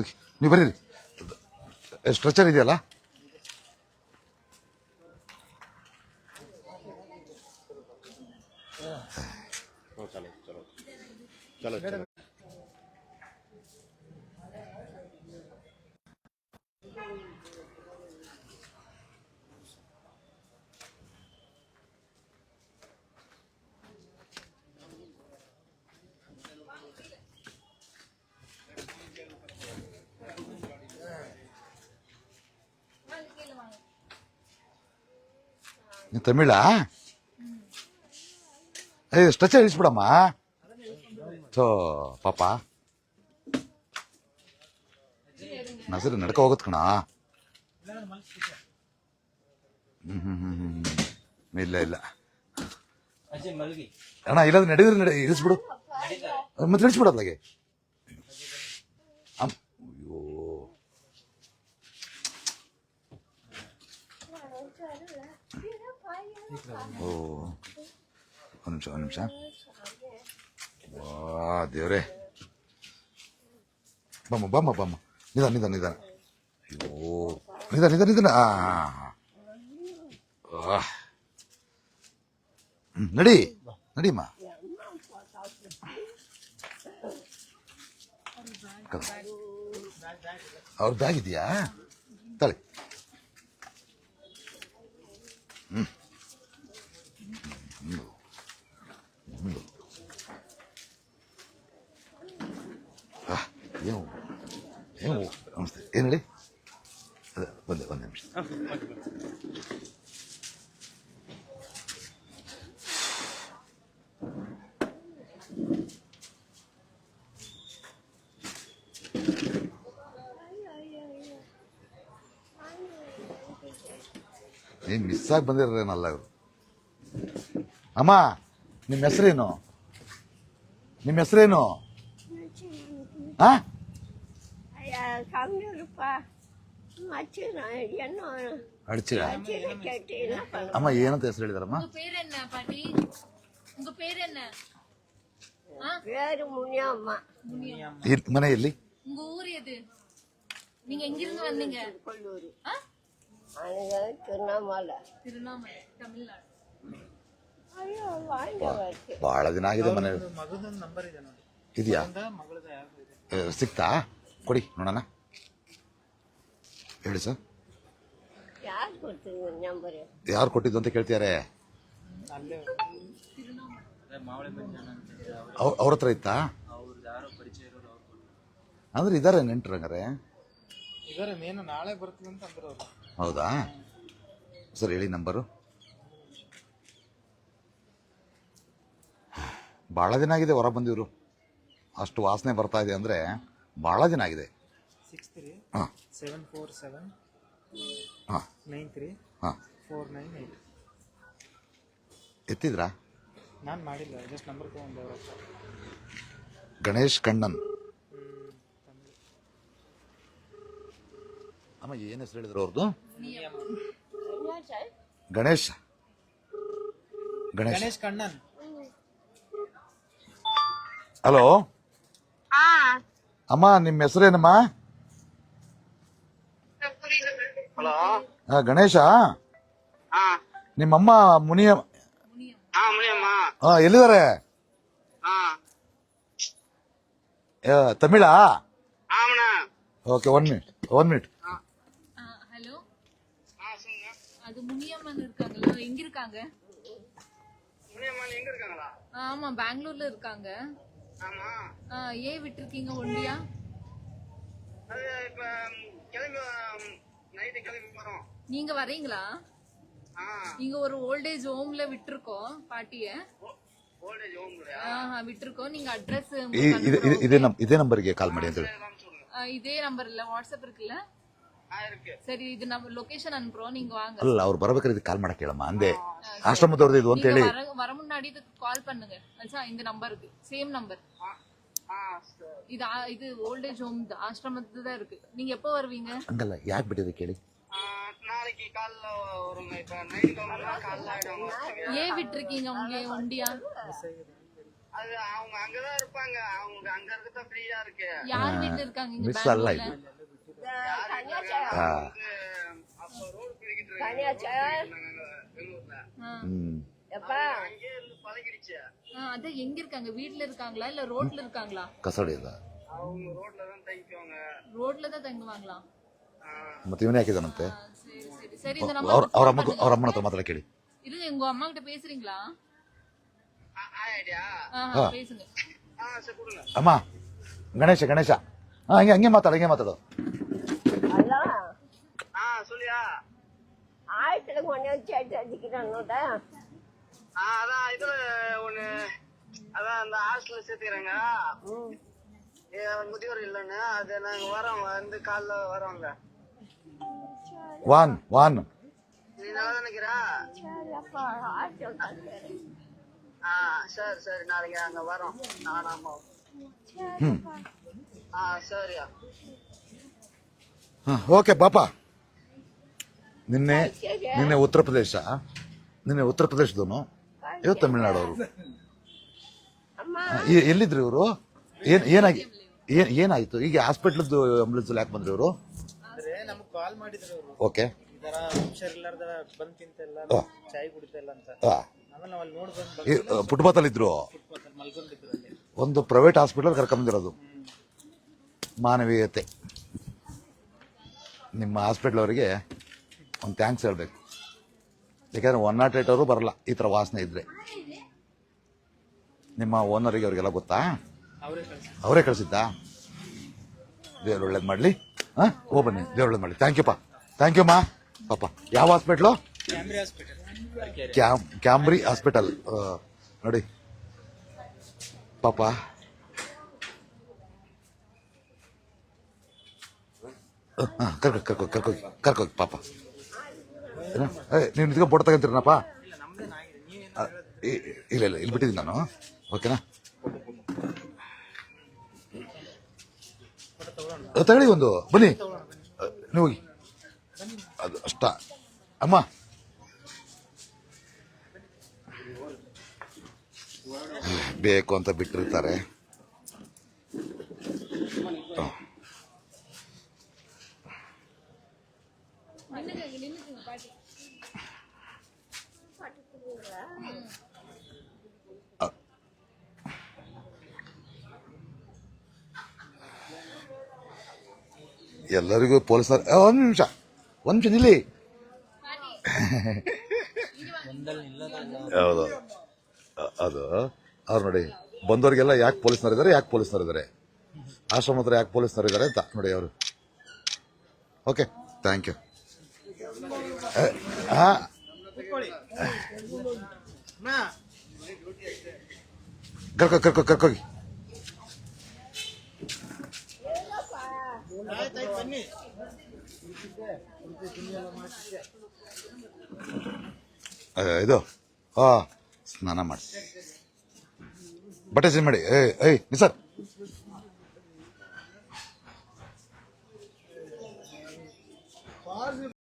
Okay ನೀವು ಬರೀರಿ. Stretcher ಇದೆಯಲ್ಲ? ನೀನು ತಮಿಳಾ ಏ ಸ್ಟ್ರೆಚರ್ ಇಳಿಸ್ಬಿಡಮ್ಮ ಥೋ ಪಾಪ ನಸರಿ ನಡ್ಕ ಹೋಗುತ್ತೆ ಕಣ ಹ್ಮ್ ಹ್ಮ್ ಹ್ಮ್ ಹ್ಮ್ ಹ್ಮ್. ಇಲ್ಲ ಇಲ್ಲ ಅಜಯ್ ಮಲ್ಗಿ ಅಣ್ಣ ಇಲ್ಲಾಂದ್ರೆ ನಡೆದ್ರೆ ನಡೆ ಇಳಿಸ್ಬಿಡು ಮತ್ತೆ ಇಳಿಸ್ಬಿಡು ಓ ಒಂದು ನಿಮಿಷ ಒಂದು ನಿಮಿಷ ವಾ ದೇವ್ರೆ ಬಮ್ಮ ಬಮ್ಮ ಬಮ್ಮ ನಿಧಾನ ನಿಧಾನ ನಿಧಾನ ಓ ನಿಧಾನ ನಿಧಾನ ನಿಧಾನ. ನಡಿ ನಡಿಮ್ಮ ಅವ್ರ ಬ್ಯಾಗ್ ಇದೆಯಾ ತಳಿ ಹ್ಮ್ ನೀನು ಮಿಸ್ ಆಗಿ ಬಂದಿರೋನಲ್ಲ ಇವರು ಅಮ್ಮ ನಿಮ್ಮ ಹೆಸರೇನು ನಿಮ್ಮ ಹೆಸರೇನು ಆ ಅಯ್ಯ ಕಮ್ಮಿರಪ್ಪ மச்சின என்ன ಅಡ್ಚಿರ மச்சின கேட்டு என்ன பண்ண ಅಮ್ಮ ಏನಂತ ಹೆಸರು ಹೇಳಿದಾರಮ್ಮ உங்க பேர் என்ன பாட்டி உங்க பேர் என்ன பேரு முனியம்மா ಈ ಮನೆಯಲ್ಲಿ உங்க ஊர் எது நீங்க எங்கிருந்து வந்தீங்க கொல்லூர் ஆ? அங்கே திருவண்ணாமலை திருவண்ணாமலை தமிழ்நாடு ஐயோ வாங்க வருது ಬಹಳ ದಿನ ಆಗಿದೆ ಮನೆ ಮಗದೊಂದು ನಂಬರ್ ಇದೆ ನೋಡಿ ಇದೆಯಾ ಮಗಳದ ಯಾವ್ದು ಇದೆ ಏ, ಸಿಕ್ತಾ ಕೊಡಿ ನೋಡೋಣ ಹೇಳಿ ಸರ್. ಯಾರು ಯಾರು ಕೊಟ್ಟಿದ್ದು ಅಂತ ಕೇಳ್ತಾರೆ ಅವ್ರ ಹತ್ರ ಇತ್ತಾ? ಅಂದ್ರೆ ಇದ್ದಾರೆ ನೆಂಟ್ರು ಹಂಗಾರೆ? ಇದಾರೆ ನಾಳೆ ಬರ್ತೀನಿ ಅಂತ ಹೌದಾ? ಸರ್ ಹೇಳಿ ನಂಬರು ಭಾಳ ದಿನ ಆಗಿದೆ ಹೊರ ಬಂದಿವರು. ಅಷ್ಟು ವಾಸನೆ ಬರ್ತಾ ಇದೆ ಅಂದರೆ ಭಾಳ ದಿನ ಆಗಿದೆ. ಸಿಕ್ಸ್ ತ್ರೀ ಹಾಂ. ಸೆವೆನ್ ಫೋರ್ ಸೆವೆನ್ ಹಾಂ. ನೈನ್ ತ್ರೀ ಹಾಂ. ಫೋರ್ ನೈನ್ ಏಯ್ಟ್ ಎತ್ತಿದ್ರಾ? ನಾನು ಮಾಡಿಲ್ಲ ಜಸ್ಟ್ ನಂಬರ್ ತೊಗೊಂಡವ್ರ. ಗಣೇಶ್ ಕಣ್ಣನ್. ಅಮ್ಮ ಏನು ಹೆಸರು ಹೇಳಿದ್ರು ಅವ್ರದ್ದು ಗಣೇಶ್. ಗಣೇಶ್. ಗಣೇಶ್ ಕಣ್ಣನ್. ಹಲೋ ಅಮ್ಮ ನಿಮ್ಮ ಹೆಸರೇನಮ್ಮ? ಹಲೋ ಆ, ಗಣೇಶ ಹಾ ನಿಮ್ಮಮ್ಮ ಮುನಿಯ ಹಾ ಮುನಿಯಮ್ಮ ಆ, ಎಲ್ಲಿದ್ದಾರೆ ಹಾ ಆ, ತಮಿಳಾ ஆமாண்ணா okay one minute one minute hello ஆ சொல்லுங்க அது முனியம்மன் இருக்காங்களா எங்க இருக்காங்க முனியம்மா நீ எங்க இருக்காங்களா ஆமா பெங்களூர்ல இருக்காங்க ஆமா ஆ, ஏன் விட்டுருக்கீங்க ஒண்டியா அது இப்ப ம், கிளம்பி நைட்டு கிளம்பி வரோம் நீங்க வரீங்களா ஆ நீங்க ஒரு ஓல்டேஜ் ஹோம்ல விட்டுருக்கோம் பாட்டிய ஓல்டேஜ் ஹோம் கூட ஆஹா, விட்டுருக்கோம் நீங்க அட்ரஸ் ಈ- ಇದೆ ಇದೆ- ಇದೇ ನಮ್ ಇದೇ ನಂಬರ್ಗೆ ಕಾಲ್ ಮಾಡಿ ಅಂತ ಹೇಳಿ சொல்லுங்க இதே நம்பர் இல்ல வாட்ஸ்அப் இருக்குல்ல ஆ இருக்கு சரி இது நம்ம லொகேஷன் அனுப்புறோம் நீங்க வாங்க ಅಲ್ಲ ಅವ್ರು ಬರ್ಬೇಕಾದ್ರೆ ಇದು ಕಾಲ್ ಮಾಡಕ್ ಹೇಳಮ್ಮ ಅಂದೆ ಆಶ್ರಮದವ್ರದ್ದು ಇದು ಅಂತ நீங்க ಹೇಳಿ வர வர முன்னாடி இதுக்கு கால் பண்ணுங்க அச்சா இந்த நம்பருக்கு சேம் நம்பர் ஆ ஆ சரி. இது இது ஓல்டேஜ் ஹோம் ஆசிரமத்துல தான் இருக்கு. நீங்க எப்போ வருவீங்க? அங்கல்ல யார் பிடிது கேளு. நாளைக்கு காலைல வருங்க இப்ப நைட் கிளம்புனா காலைல ஆயிடும் ஏன் விட்டுருக்கீங்க உங்க ஒண்டியா அது அவங்க அங்கதான் இருப்பாங்க. அவங்க அங்க இருக்கதான் ஃப்ரீயா இருக்கு. யார் வீட்டுல இருக்காங்க இங்க மிஸ் அல்ல இது. அப்ப ரோடு பெங்களூர்ல ஆ. ம் எப்பா அங்கேயே இருந்து பழகிடுச்சு ஆ, அதான் எங்க இருக்காங்க வீட்ல இருக்காங்களா இல்ல ரோட்ல இருக்காங்களா ಕಸಡಿ ಇಲ್ಲ அவங்க ரோட்ல தான் தங்கிக்குவாங்க ரோட்ல தான் தங்குவாங்களா ಮತ್ತೆ ಇವನೇ ಹಾಕಿದಾನಂತೆ ஆ, சரி சரி சரி இந்த ಅವ್ರ ಅವ್ರ நம்ம ಅಮ್ಮಗೂ ಅವ್ರ ಅಮ್ಮನ ಹತ್ರ ಮಾತ್ರ ಕೇಳಿ இருங்க உங்க அம்மா கிட்ட பேசுறீங்களா ஆயிடியா ஆ, பேசுங்க ஆ சரி கொடுங்க ಅಮ್ಮ ಗಣೇಶ ಗಣೇಶ ಹಾ ಹಂಗೆ ಹಂಗೆ ಮಾತಾಡು ಹಂಗೆ ಮಾತಾಡು ಅಲ್ಲ ஆ சொல்லியா ஆயிரத்துல கொஞ்சம் சேர்த்து அடிக்கிறாங்க ஆ அதான் இதுல ஒண்ணு அதான் அந்த ஹாஸ்டல்ல சேர்த்துக்கிறாங்க ஏ, முதியோர் இல்லைன்னு அது நாங்க வரோம் வந்து காலைல வரோங்க ವಾನ್ ವಾನ್ நீ நல்லா நினைக்கிறா சரிப்பா ஆயிரத்தில் தந்துடுறேன் ஆ சரி சரி நாளைக்கு அங்க வரோம் நானும் அம்மாவும் ಹ್ಮ್ ஆ சரியா ಹಾ, ಓಕೆ ಪಾಪ ನಿನ್ನೆ ನಿನ್ನೆ ಉತ್ತರ ಪ್ರದೇಶ ನಿನ್ನೆ ಉತ್ತರ ಪ್ರದೇಶದವನು ಇವತ್ತು ತಮಿಳ್ನಾಡವರು. ಅಮ್ಮ. ಎಲ್ಲಿದ್ರು ಇವರು? ಏನ್ ಏನಾಗಿ ಏನ್ ಏನಾಯ್ತು? ಈಗ ಹಾಸ್ಪಿಟ್ಲದ್ದು ಆಂಬುಲೆನ್ಸ್ ಯಾಕೆ ಬಂದ್ರು ಇವರು? ಅಂದ್ರೆ ನಮಗ್ ಕಾಲ್ ಮಾಡಿದ್ರು ಅವರು ಓಕೆ. ಈ ತರ ಹುಷಾರಿಲ್ಲಾರ್ದ ಬಂದ್ ತಿಂತೆಲ್ಲ ಚಾಯ್ ಕುಡಿತಲ್ಲ ಅಂತ. ಆಮೇಲೆ ನಾವ್ ಅಲ್ಲಿ ನೋಡ್ ಬಂದ್ ಫುಟ್ಪಾತ್ ಅಲ್ಲಿ ಇದ್ರು? ಫುಟ್ಪಾತ್ ಮಲ್ಕೊಂಡಿದ್ರು ಅಲ್ಲಿ. ಒಂದು ಪ್ರೈವೇಟ್ ಹಾಸ್ಪಿಟಲ್ ಕರ್ಕೊಂಬಂದಿರೋದು ಮಾನವೀಯತೆ. ನಿಮ್ಮ ಹಾಸ್ಪಿಟ್ಲ್ ಅವರಿಗೆ ಒಂದು ಥ್ಯಾಂಕ್ಸ್ ಹೇಳ್ಬೇಕು. ಯಾಕಂದ್ರೆ ಒನ್ ನಾಟ್ ಏಟ್ ಅವರು ಬರಲ್ಲ ಈ ಥರ ವಾಸನೆ ಇದ್ರೆ. ನಿಮ್ಮ ಓನರಿಗೆ ಅವರಿಗೆಲ್ಲ ಗೊತ್ತಾ? ಅವರೇ ಕಳಿಸಿದ್ದ. ದೇವ್ರು ಒಳ್ಳೇದು ಮಾಡಲಿ. ಹಾಂ? ಓ ಬನ್ನಿ ದೇವ್ರ ಒಳ್ಳೇದು ಮಾಡಲಿ. ಥ್ಯಾಂಕ್ ಯು ಪಾ. ಥ್ಯಾಂಕ್ ಯು ಮಾ. ಪಾಪ ಯಾವ ಹಾಸ್ಪಿಟ್ಲು ಕ್ಯಾಮ್ ಕ್ಯಾಮ್ರಿ ಹಾಸ್ಪಿಟಲ್ ನೋಡಿ. ಪಾಪ. ಹಾಂ ಕರ್ಕೊ ಕರ್ಕೊ ಕರ್ಕೋಗಿ ಕರ್ಕೋಗಿ ಪಾಪ. ಏ, ನೀವು ನಿಂತ್ಕೊಂಡು ಫೋಟೋ ತಗೊಂತೀರನಪ್ಪ? ಇಲ್ಲ ಇಲ್ಲ, ಇಲ್ಲಿ ಬಿಟ್ಟಿದ್ದೀನಿ ನಾನು. ಓಕೆನಾ ತಗೊಳ್ಳಿ ಒಂದು. ಬನ್ನಿ. ನೀವು ಹೋಗಿ. ಅದು ಅಷ್ಟ. ಅಮ್ಮ. ಬೇಕು ಅಂತ ಬಿಟ್ಟಿರ್ತಾರೆ. ಎಲ್ಲರಿಗೂ ಪೊಲೀಸರು ಒಂದು ನಿಮಿಷ. ಒಂದು ನಿಮಿಷ ನಿಲ್ಲಿ. ಹೌದು. ಅದು. ಅವ್ರು ನೋಡಿ, ಬಂದವರಿಗೆಲ್ಲ ಯಾಕೆ ಪೊಲೀಸ್ನವ್ರು ಇದ್ದಾರೆ ಯಾಕೆ ಪೊಲೀಸ್ನವ್ರು ಇದ್ದಾರೆ ಆಶ್ರಮ ಹತ್ರ ಯಾಕೆ ಪೊಲೀಸ್ನವ್ರು ಇದ್ದಾರೆ ಅಂತ ನೋಡಿ ಅವರು. ಓಕೆ ಥ್ಯಾಂಕ್ ಯು ಕರ್ಕೊ ಕರ್ಕೋ ಕರ್ಕೋಗಿ. ಇದು ಹಾ ಸ್ನಾನ ಮಾಡಿ ಬಟ್ಟೆ ಚೇಂಜ್ ಮಾಡಿ. ಏಯ್ ಏಯ್ ನಿಸರ್.